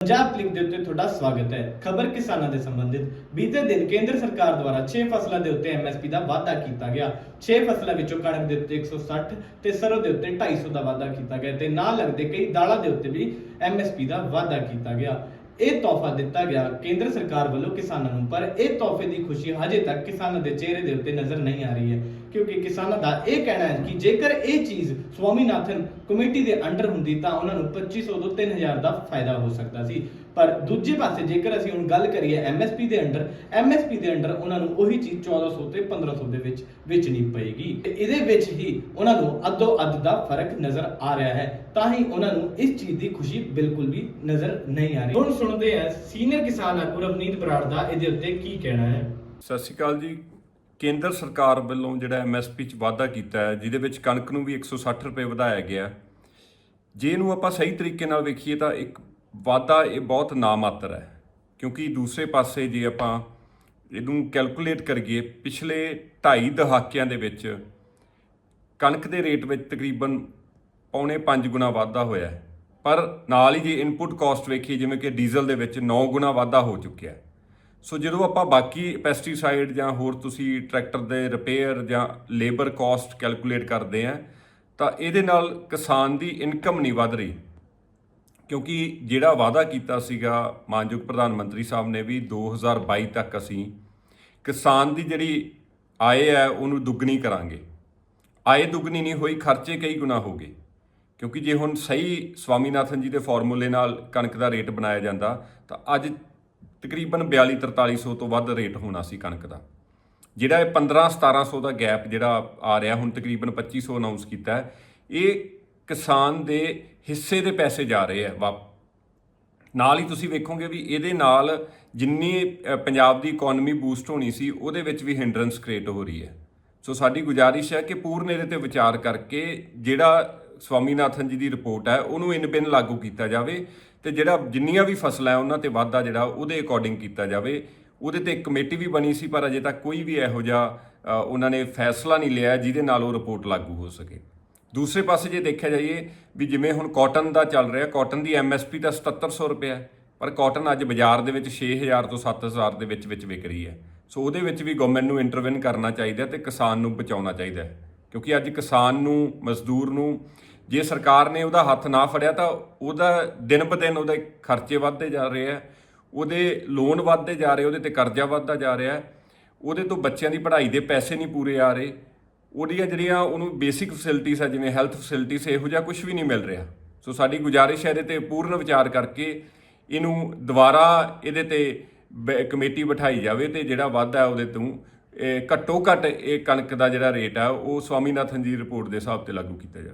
Punjab click ਦੇ ਉੱਤੇ ਤੁਹਾਡਾ ਸਵਾਗਤ ਹੈ। ਖਬਰ ਕਿਸਾਨਾਂ ਦੇ ਸੰਬੰਧਿਤ। ਬੀਤੇ ਦਿਨ ਕੇਂਦਰ ਸਰਕਾਰ ਦੁਆਰਾ 6 ਫਸਲਾਂ ਦੇ ਉੱਤੇ ਐਮਐਸਪੀ ਦਾ ਵਾਅਦਾ ਕੀਤਾ ਗਿਆ। 6 ਫਸਲਾਂ ਵਿੱਚੋਂ ਕਣਕ ਦੇ ਉੱਤੇ 160 ਤੇ ਸਰੋਂ ਦੇ ਉੱਤੇ 250 ਦਾ ਵਾਅਦਾ ਕੀਤਾ ਗਿਆ ਤੇ ਨਾਲ ਲੱਗਦੇ ਕਈ ਦਾਲਾਂ ਦੇ ਉੱਤੇ ਵੀ ਐਮਐਸਪੀ ਦਾ ਵਾਅਦਾ ਕੀਤਾ ਗਿਆ। ਇਹ ਤੋਹਫਾ ਦਿੱਤਾ ਗਿਆ ਕੇਂਦਰ ਸਰਕਾਰ ਵੱਲੋਂ ਕਿਸਾਨਾਂ ਨੂੰ, ਪਰ ਇਹ ਤੋਹਫੇ ਦੀ ਖੁਸ਼ੀ ਹਜੇ ਤੱਕ ਕਿਸਾਨਾਂ ਦੇ ਚਿਹਰੇ ਦੇ ਉੱਤੇ ਨਜ਼ਰ ਨਹੀਂ ਆ ਰਹੀ ਹੈ। ਕਿਉਂਕਿ ਕਿਸਾਨਾਂ ਦਾ ਇਹ ਕਹਿਣਾ ਹੈ ਕਿ ਜੇਕਰ ਇਹ ਚੀਜ਼ ਸਵਾਮੀਨਾਥਨ ਕਮੇਟੀ ਦੇ ਅੰਡਰ ਹੁੰਦੀ ਤਾਂ ਉਹਨਾਂ ਨੂੰ 2500 ਤੋਂ 3000 ਦਾ ਫਾਇਦਾ ਹੋ ਸਕਦਾ ਸੀ। ਪਰ ਦੂਜੇ ਪਾਸੇ ਜੇਕਰ ਅਸੀਂ ਹੁਣ ਗੱਲ ਕਰੀਏ ਐਮਐਸਪੀ ਦੇ ਅੰਡਰ ਐਮਐਸਪੀ ਦੇ ਅੰਡਰ ਉਹਨਾਂ ਨੂੰ ਉਹੀ ਚੀਜ਼ 1400 ਤੇ 1500 ਦੇ ਵਿੱਚ ਵੇਚਣੀ ਪਏਗੀ। ਤੇ ਇਹਦੇ ਵਿੱਚ ਹੀ ਉਹਨਾਂ ਨੂੰ ਅੱਧੋ ਅੱਧ ਦਾ ਫ਼ਰਕ ਨਜ਼ਰ ਆ ਰਿਹਾ ਹੈ। ਤਾਂ ਹੀ ਉਹਨਾਂ ਨੂੰ ਇਸ ਚੀਜ਼ ਦੀ ਖੁਸ਼ੀ ਬਿਲਕੁਲ ਵੀ ਨਜ਼ਰ ਨਹੀਂ ਆ ਰਹੀ। ਹੁਣ ਸੁਣਦੇ ਹਾਂ ਸੀਨੀਅਰ ਕਿਸਾਨ ਆਗੂ ਰਵਨੀਤ ਬਰਾੜ ਦਾ, ਇਹਦੇ ਉੱਤੇ ਕੀ ਕਹਿਣਾ ਹੈ? ਸਤਿ ਸ਼੍ਰੀ ਅਕਾਲ ਜੀ। ਕੇਂਦਰ ਸਰਕਾਰ ਵੱਲੋਂ ਜਿਹੜਾ ਐਮਐਸਪੀ ਚ ਵਾਅਦਾ ਕੀਤਾ ਹੈ, ਜਿਹਦੇ ਵਿੱਚ ਕਣਕ ਨੂੰ ਵੀ 160 ਰੁਪਏ ਵਧਾਇਆ ਗਿਆ ਜੇ ਇਹਨੂੰ ਆਪਾਂ ਸਹੀ ਤਰੀਕੇ ਨਾਲ ਵੇਖੀਏ ਤਾਂ ਇੱਕ ਵਾਅਦਾ ਇਹ ਬਹੁਤ ਨਾਮਾਤਰ ਹੈ, ਕਿਉਂਕਿ ਦੂਸਰੇ ਪਾਸੇ ਜੇ ਆਪਾਂ ਇਹਨੂੰ ਕੈਲਕੂਲੇਟ ਕਰੀਏ, ਪਿਛਲੇ 2.5 ਦਹਾਕਿਆਂ ਦੇ ਵਿੱਚ ਕਣਕ ਦੇ ਰੇਟ ਵਿੱਚ ਤਕਰੀਬਨ ਪੌਣੇ 5 ਗੁਣਾ ਵਾਧਾ ਹੋਇਆ ਪਰ ਨਾਲ ਹੀ ਜੇ ਇਨਪੁਟ ਕਾਸਟ ਵੇਖੀਏ, ਜਿਵੇਂ ਕਿ ਡੀਜ਼ਲ ਦੇ ਵਿੱਚ 9 ਗੁਣਾ ਵਾਧਾ ਹੋ ਚੁੱਕਿਆ ਹੈ। ਸੋ ਜਦੋਂ ਆਪਾਂ ਬਾਕੀ ਪੈਸਟੀਸਾਈਡ ਜਾਂ ਹੋਰ ਤੁਸੀਂ ਟਰੈਕਟਰ ਦੇ ਰਿਪੇਅਰ ਜਾਂ ਲੇਬਰ ਕਾਸਟ ਕੈਲਕੂਲੇਟ ਕਰਦੇ ਆ, ਤਾਂ ਇਹਦੇ ਨਾਲ ਕਿਸਾਨ ਦੀ ਇਨਕਮ ਨਹੀਂ ਵਧ ਰਹੀ। ਕਿਉਂਕਿ ਜਿਹੜਾ ਵਾਅਦਾ ਕੀਤਾ ਸੀਗਾ ਮਾਨਯੋਗ ਪ੍ਰਧਾਨ ਮੰਤਰੀ ਸਾਹਿਬ ਨੇ ਵੀ 2022 ਤੱਕ ਅਸੀਂ ਕਿਸਾਨ ਦੀ ਜਿਹੜੀ ਆਏ ਹੈ ਉਹਨੂੰ ਦੁੱਗਣੀ ਕਰਾਂਗੇ। ਆਏ ਦੁੱਗਣੀ ਨਹੀਂ ਹੋਈ, ਖਰਚੇ ਕਈ ਗੁਣਾ ਹੋ ਗਏ। ਕਿਉਂਕਿ ਜੇ ਹੁਣ ਸਹੀ ਸਵਾਮੀਨਾਥਨ ਜੀ ਦੇ ਫਾਰਮੂਲੇ ਨਾਲ ਕਣਕ ਦਾ ਰੇਟ ਬਣਾਇਆ ਜਾਂਦਾ, ਤਾਂ ਅੱਜ ਤਕਰੀਬਨ 42 4300 ਤੋਂ ਵੱਧ ਰੇਟ ਹੋਣਾ ਸੀ ਕਣਕ ਦਾ। ਜਿਹੜਾ ਇਹ 15 1700 ਦਾ ਗੈਪ ਜਿਹੜਾ ਆ ਰਿਹਾ, ਹੁਣ ਤਕਰੀਬਨ 2500 ਅਨਾਉਂਸ ਕੀਤਾ ਹੈ, ਇਹ ਕਿਸਾਨ ਦੇ ਹਿੱਸੇ ਦੇ ਪੈਸੇ ਜਾ ਰਹੇ ਆ ਵਾਪ। ਨਾਲ ਹੀ ਤੁਸੀਂ ਵੇਖੋਗੇ ਵੀ ਇਹਦੇ ਨਾਲ ਜਿੰਨੀ ਪੰਜਾਬ ਦੀ ਇਕਨੋਮੀ ਬੂਸਟ ਹੋਣੀ ਸੀ, ਉਹਦੇ ਵਿੱਚ ਵੀ ਹਿੰਡਰੈਂਸ ਕ੍ਰੀਏਟ ਹੋ ਰਹੀ ਹੈ। ਸੋ ਸਾਡੀ ਗੁਜ਼ਾਰਿਸ਼ ਹੈ ਕਿ ਪੂਰਨ ਇਹਦੇ ਤੇ ਵਿਚਾਰ ਕਰਕੇ ਜਿਹੜਾ ਸਵਾਮੀਨਾਥਨ ਜੀ ਦੀ ਰਿਪੋਰਟ ਹੈ, ਉਹਨੂੰ ਇਨ ਬਿਨ ਲਾਗੂ ਕੀਤਾ ਜਾਵੇ ਤੇ ਜਿਹੜਾ ਜਿੰਨੀਆਂ ਵੀ ਫਸਲਾਂ ਉਹਨਾਂ ਤੇ ਵਾਧਾ ਜਿਹੜਾ ਉਹਦੇ ਅਕੋਰਡਿੰਗ ਕੀਤਾ ਜਾਵੇ। ਉਹਦੇ ਤੇ ਇੱਕ ਕਮੇਟੀ ਵੀ ਬਣੀ ਸੀ, ਪਰ ਅਜੇ ਤੱਕ ਕੋਈ ਵੀ ਇਹੋ ਜਿਹਾ ਉਹਨਾਂ ਨੇ ਫੈਸਲਾ ਨਹੀਂ ਲਿਆ ਜਿਹਦੇ ਨਾਲ ਉਹ ਰਿਪੋਰਟ ਲਾਗੂ ਹੋ ਸਕੇ। ਦੂਸਰੇ ਪਾਸੇ ਜੇ ਦੇਖਿਆ ਜਾਈਏ ਵੀ ਜਿਵੇਂ ਹੁਣ ਕਾਟਨ ਦਾ ਚੱਲ ਰਿਹਾ ਕਾਟਨ ਦੀ ਐਮਐਸਪੀ ਤਾਂ 7700 ਰੁਪਏ ਹੈ, ਪਰ ਕਾਟਨ ਅੱਜ ਬਾਜ਼ਾਰ ਦੇ ਵਿੱਚ 6000 ਤੋਂ 7000 ਦੇ ਵਿੱਚ ਵਿੱਚ ਵਿਕ ਰਹੀ ਹੈ। ਸੋ ਉਹਦੇ ਵਿੱਚ ਵੀ ਗਵਰਨਮੈਂਟ ਨੂੰ ਇੰਟਰਵੈਨ ਕਰਨਾ ਚਾਹੀਦਾ ਤੇ ਕਿਸਾਨ ਨੂੰ ਬਚਾਉਣਾ ਚਾਹੀਦਾ ਕਿਉਂਕਿ ਅੱਜ ਕਿਸਾਨ ਨੂੰ, ਮਜ਼ਦੂਰ ਨੂੰ ਜੇ ਸਰਕਾਰ ਨੇ ਉਹਦਾ ਹੱਥ ਨਾ ਫੜਿਆ ਤਾਂ ਉਹਦਾ ਦਿਨ ਬ ਦਿਨ ਉਹਦੇ ਖਰਚੇ ਵੱਧਦੇ ਜਾ ਰਹੇ ਆ, ਉਹਦੇ ਲੋਨ ਵੱਧਦੇ ਜਾ ਰਹੇ, ਉਹਦੇ ਤੇ ਕਰਜ਼ਾ ਵੱਧਦਾ ਜਾ ਰਿਹਾ, ਉਹਦੇ ਤੋਂ ਬੱਚਿਆਂ ਦੀ ਪੜ੍ਹਾਈ ਦੇ ਪੈਸੇ ਨਹੀਂ ਪੂਰੇ ਆ ਰਹੇ, ਉਹਦੀਆਂ ਜਿਹੜੀਆਂ ਉਹਨੂੰ ਬੇਸਿਕ ਫੈਸਿਲਿਟੀਆਂ ਆ, ਜਿਵੇਂ ਹੈਲਥ ਫੈਸਿਲਿਟੀਆਂ ਇਹੋ ਜਿਹਾ ਕੁਝ ਵੀ ਨਹੀਂ ਮਿਲ ਰਿਹਾ। ਸੋ ਸਾਡੀ ਗੁਜ਼ਾਰਿਸ਼ ਹੈ ਇਹਦੇ ਤੇ ਪੂਰਨ ਵਿਚਾਰ ਕਰਕੇ ਇਹਨੂੰ ਦੁਬਾਰਾ ਇਹਦੇ ਤੇ ਬ- ਕਮੇਟੀ ਬਿਠਾਈ ਜਾਵੇ ਤੇ ਜਿਹੜਾ ਵਾਧਾ ਉਹਦੇ ਤੋਂ, ਇਹ ਘੱਟੋ ਘੱਟ ਇਹ ਕਣਕ ਦਾ ਜਿਹੜਾ ਰੇਟ ਹੈ ਉਹ ਸਵਾਮੀਨਾਥਨ ਜੀ ਰਿਪੋਰਟ ਦੇ ਹਿਸਾਬ ਤੇ ਲਾਗੂ ਕੀਤਾ ਜਾਵੇ।